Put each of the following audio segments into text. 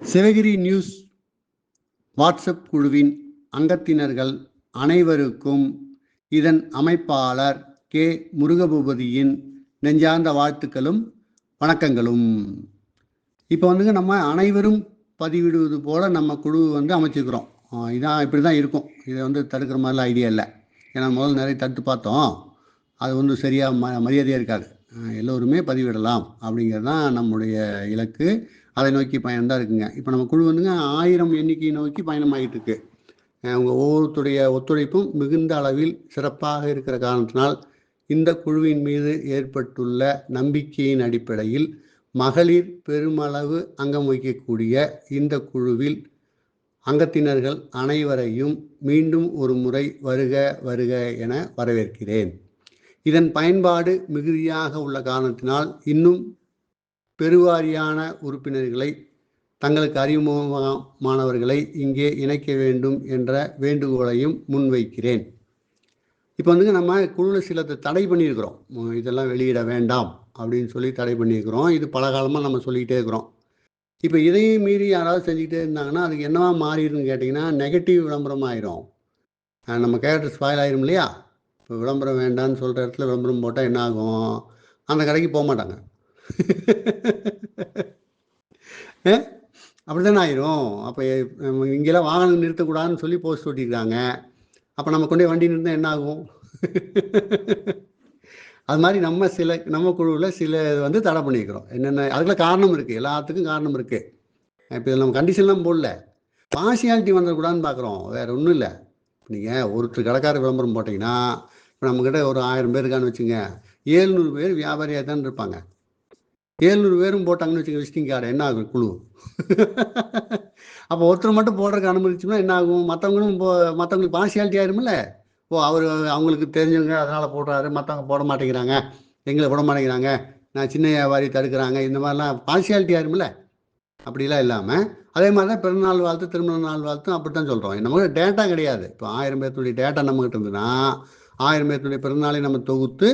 Sivagiri news WhatsApp குழுவின் அங்கத்தினர்கள் அனைவருக்கும் இதன் அமைப்பாளர் கே முருகபூபதியின் நெஞ்சார்ந்த வாழ்த்துக்களும் வணக்கங்களும். இப்போ வந்துங்க நம்ம அனைவரும் பதிவிடுவது போல நம்ம குழு வந்து அமைச்சிருக்கிறோம் இதான் இப்படி தான் இருக்கும். இதை வந்து தடுக்கிற மாதிரிலாம் ஐடியா இல்லை. ஏன்னா முதல்ல நிறைய தடுத்து பார்த்தோம். அது வந்து சரியாக ம மரியாதையாக இருக்காது. எல்லோருமே பதிவிடலாம் அப்படிங்கிறது தான் நம்முடைய இலக்கு. அதை நோக்கி பயணம் தான் இருக்குங்க. இப்போ நம்ம குழு வந்துங்க ஆயிரம் எண்ணிக்கையை நோக்கி பயணமாகிட்டு இருக்கு அவங்க உங்க ஒவ்வொருத்தருடைய ஒத்துழைப்பும் மிகுந்த அளவில் சிறப்பாக இருக்கிற காரணத்தினால் இந்த குழுவின் மீது ஏற்பட்டுள்ள நம்பிக்கையின் அடிப்படையில் மகளிர் பெருமளவு அங்கம் வகிக்கக்கூடிய இந்த குழுவில் அங்கத்தினர்கள் அனைவரையும் மீண்டும் ஒரு முறை வருக வருக என வரவேற்கிறேன். இதன் பயன்பாடு மிகுதியாக உள்ள காரணத்தினால் இன்னும் பெருவாரியான உறுப்பினர்களை தங்களுக்கு அறிமுகமானவர்களை இங்கே இணைக்க வேண்டும் என்ற வேண்டுகோளையும் முன்வைக்கிறேன். இப்போ வந்துங்க நம்ம குழுவில் சிலத்தை தடை பண்ணியிருக்கிறோம். இதெல்லாம் வெளியிட வேண்டாம் அப்படின்னு சொல்லி தடை பண்ணியிருக்கிறோம். இது பல காலமாக நம்ம சொல்லிக்கிட்டே இருக்கிறோம். இப்போ இதையும் மீறி யாராவது செஞ்சுக்கிட்டே இருந்தாங்கன்னா அதுக்கு என்னவா மாறிடுன்னு கேட்டிங்கன்னா நெகட்டிவ் விளம்பரம் ஆயிரும். நம்ம கேரக்டர் ஸ்பாயில் ஆயிரும் இல்லையா? இப்போ விளம்பரம் வேண்டாம்னு சொல்கிற இடத்துல விளம்பரம் போட்டால் என்ன ஆகும்? அந்த கடைக்கு போக மாட்டாங்க. அப்படிதானே ஆயிரும். அப்போ இங்கெல்லாம் வாகனம் நிறுத்தக்கூடாதுன்னு சொல்லி போஸ்ட் ஒட்டியிருக்காங்க. அப்போ நம்ம கொண்டே வண்டி நிறுத்தா என்ன ஆகும்? அது மாதிரி நம்ம சில நம்ம குழுவில் சில இது வந்து தடை பண்ணிக்கிறோம் என்னென்ன அதுக்குள்ள காரணம் இருக்குது எல்லாத்துக்கும் காரணம் இருக்குது இப்போ இதில் நம்ம கண்டிஷன்லாம் போடல. பார்சியாலிட்டி வந்துடக்கூடாதுன்னு பார்க்குறோம். வேறு ஒன்றும் இல்லை. நீங்கள் ஒருத்தர் கடைக்கார விளம்பரம் போட்டிங்கன்னா இப்போ நம்மக்கிட்ட ஒரு ஆயிரம் பேர் இருக்கான்னு வச்சுங்க. ஏழ்நூறு பேர் வியாபாரியாக தான் இருப்பாங்க. ஏழ்நூறு பேரும் போட்டாங்கன்னு வச்சுக்க விசிட்டிங் கார்டு என்ன ஆகும்? குழு. அப்போ ஒருத்தர் மட்டும் போடுறதுக்கு அனுமதிச்சோம்னா என்ன ஆகும்? மற்றவங்களும் போ மற்றவங்களுக்கு பார்சியாலிட்டி ஆயிருமில்ல ஓ அவர் அவங்களுக்கு தெரிஞ்சவங்க அதனால் போடுறாரு. மற்றவங்க போட மாட்டேங்கிறாங்க. எங்களை போட மாட்டேங்கிறாங்க. நான் சின்ன வியாபாரி தடுக்கிறாங்க. இந்த மாதிரிலாம் பார்சியாலிட்டி ஆயிருமில்ல அப்படிலாம் இல்லாமல் அதே மாதிரி தான் பிறந்தநாள் வாழ்த்து திருமண நாள் வாழ்த்தும் அப்படி தான் சொல்கிறோம் நமக்கு டேட்டா கிடையாது. இப்போ ஆயிரம் பேர்த்துடைய டேட்டா நம்மகிட்ட இருந்ததுன்னா ஆயிரம் பேர்த்துடைய பிறந்தநாளை நம்ம தொகுத்து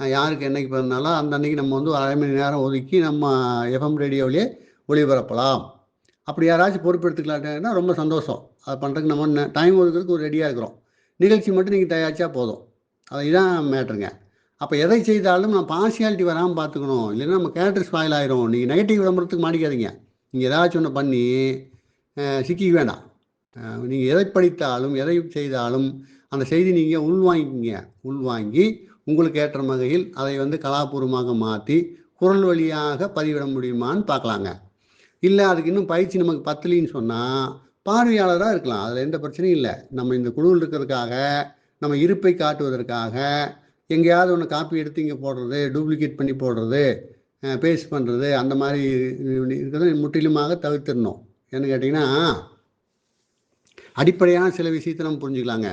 யாருக்கு என்னைக்கு பிறந்தாலும் அந்த அன்னைக்கு நம்ம வந்து ஒரு அரை மணி நேரம் ஒதுக்கி நம்ம எஃப்எம் ரேடியோவிலே ஒளிபரப்பலாம். அப்படி யாராச்சும் பொறுப்பெடுத்துக்கலாட்டேன்னா ரொம்ப சந்தோஷம். அதை பண்ணுறதுக்கு நம்ம டைம் ஒதுக்கிறதுக்கு ஒரு ரெடியாக இருக்கிறோம். நிகழ்ச்சி மட்டும் நீங்கள் தயாரிச்சா போதும். அதுதான் மேட்ருங்க அப்போ எதை செய்தாலும் நம்ம பார்சியாலிட்டி வராமல் பார்த்துக்கணும். இல்லைன்னா நம்ம கேரக்டர் ஸ்பாயில் ஆயிரும். நீங்கள் நெகட்டிவ் விளம்பரத்துக்கு மாட்டிக்காதீங்க நீங்கள் ஏதாச்சும் ஒன்று பண்ணி சிக்கிக்க வேண்டாம். நீங்கள் எதை படித்தாலும் எதை செய்தாலும் அந்த செய்தி நீங்கள் உள்வாங்கிக்கிங்க. உள்வாங்கி உங்களுக்கு ஏற்ற வகையில் அதை வந்து கலாபூர்வமாக மாற்றி குரல் வழியாக பதிவிட முடியுமான்னு பார்க்கலாங்க. இல்லை அதுக்கு இன்னும் பயிற்சி நமக்கு பத்தலின்னு சொன்னால் பார்வையாளராக இருக்கலாம். அதில் எந்த பிரச்சனையும் இல்லை. நம்ம இந்த குழுவில் இருக்கிறதுக்காக நம்ம இருப்பை காட்டுவதற்காக எங்கேயாவது ஒன்று காப்பி எடுத்து இங்கே போடுறது டூப்ளிகேட் பண்ணி போடுறது பேஸ்ட் பண்ணுறது அந்த மாதிரி இருக்கிறத முற்றிலுமாக தவிர்த்திடணும். ஏன்னு கேட்டிங்கன்னா அடிப்படையான சில விஷயத்தை நம்ம புரிஞ்சுக்கலாங்க.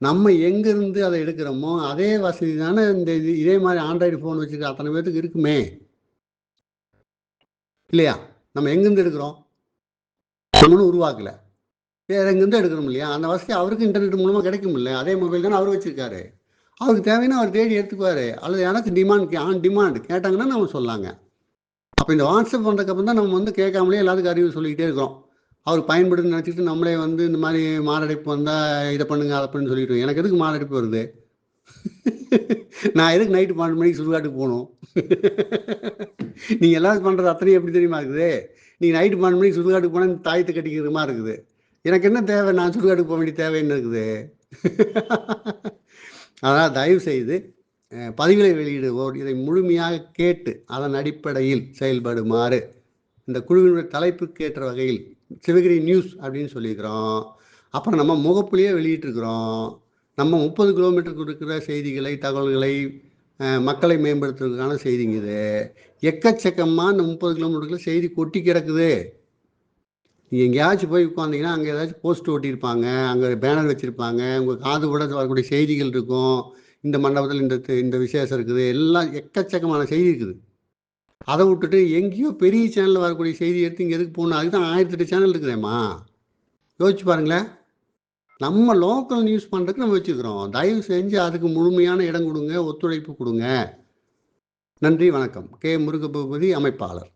நம்ம எங்கேருந்து அதை எடுக்கிறோமோ அதே வசதி தானே இந்த இது இதே மாதிரி ஆண்ட்ராய்டு ஃபோன் வச்சுருக்க அத்தனை பேர்த்துக்கு இருக்குமே. இல்லையா? நம்ம எங்கேருந்து எடுக்கிறோம்? நம்மளும் உருவாக்கல. வேற எங்கேருந்து எடுக்கிறோம் இல்லையா? அந்த வசதி அவருக்கு இன்டர்நெட் மூலமாக கிடைக்கும் இல்லை. அதே மொபைல் தானே அவர் வச்சுருக்காரு. அவருக்கு தேவைன்னா அவர் தேடி எடுத்துக்குவார். அல்லது எனக்கு டிமாண்ட் ஆன் டிமாண்ட் கேட்டாங்கன்னா நம்ம சொல்லாங்க. அப்போ இந்த வாட்ஸ்அப் வந்ததுக்கப்புறம் தான் நம்ம வந்து கேட்காமலே எல்லாத்துக்கும் அறிவு சொல்லிக்கிட்டே இருக்கிறோம். அவர் பயன்படுன்னு நினச்சிட்டு நம்மளே வந்து இந்த மாதிரி மாரடைப்பு வந்தால் இதை பண்ணுங்க அதை பண்ணுன்னு சொல்லிட்டு எனக்கு எதுக்கு மாரடைப்பு வருது? நான் எதுக்கு நைட்டு பன்னெண்டு மணிக்கு சுடுகாட்டுக்கு போகணும்? நீங்கள் எல்லாரும் பண்ணுறது அத்தனையும் எப்படி தெரியுமா இருக்குது? நீங்கள் நைட்டு பன்னெண்டு மணிக்கு சுடுகாட்டுக்கு போனால் தாயத்தை கட்டிக்கிற மாதிரி இருக்குது. எனக்கு என்ன தேவை? நான் சுடுகாட்டுக்கு போக வேண்டிய தேவை என்ன இருக்குது? அதனால் தயவு செய்து பதிவுகளை வெளியிடுவோர் இதை முழுமையாக கேட்டு அதன் அடிப்படையில் செயல்படுமாறு இந்த குழுவினுடைய தலைப்புக்கு ஏற்ற வகையில் சிவகிரி நியூஸ் அப்படின்னு சொல்லியிருக்கிறோம். அப்புறம் நம்ம முகப்புலேயே வெளியிட்டிருக்கிறோம். நம்ம முப்பது கிலோமீட்டருக்கு இருக்கிற செய்திகளை தகவல்களை மக்களை மேம்படுத்துறதுக்கான செய்திங்க இது. எக்கச்சக்கமாக இந்த முப்பது கிலோமீட்டருக்குள்ள செய்தி கொட்டி கிடக்குது. நீங்கள் எங்கேயாச்சும் போய் உட்காந்திங்கன்னா அங்கே ஏதாச்சும் போஸ்ட் ஒட்டியிருப்பாங்க. அங்கே பேனர் வச்சுருப்பாங்க. உங்கள் காது கூட வரக்கூடிய செய்திகள் இருக்கும். இந்த மண்டபத்தில் இந்த இந்த விசேஷம் இருக்குது. எல்லாம் எக்கச்சக்கமான செய்தி இருக்குது. அதை விட்டுட்டு எங்கேயோ பெரிய சேனலில் வரக்கூடிய செய்தி எடுத்து இங்கே எதுக்கு போகணும்? அதுக்கு தான் ஆயிரத்தெட்டு சேனல் இருக்குதேம்மா. யோசிச்சு பாருங்களேன். நம்ம லோக்கல் நியூஸ் பண்ணுறதுக்கு நம்ம வச்சுக்கிறோம். தயவு செஞ்சு அதுக்கு முழுமையான இடம் கொடுங்க ஒத்துழைப்பு கொடுங்க. நன்றி வணக்கம். கே. முருகபூபதி அமைப்பாளர்.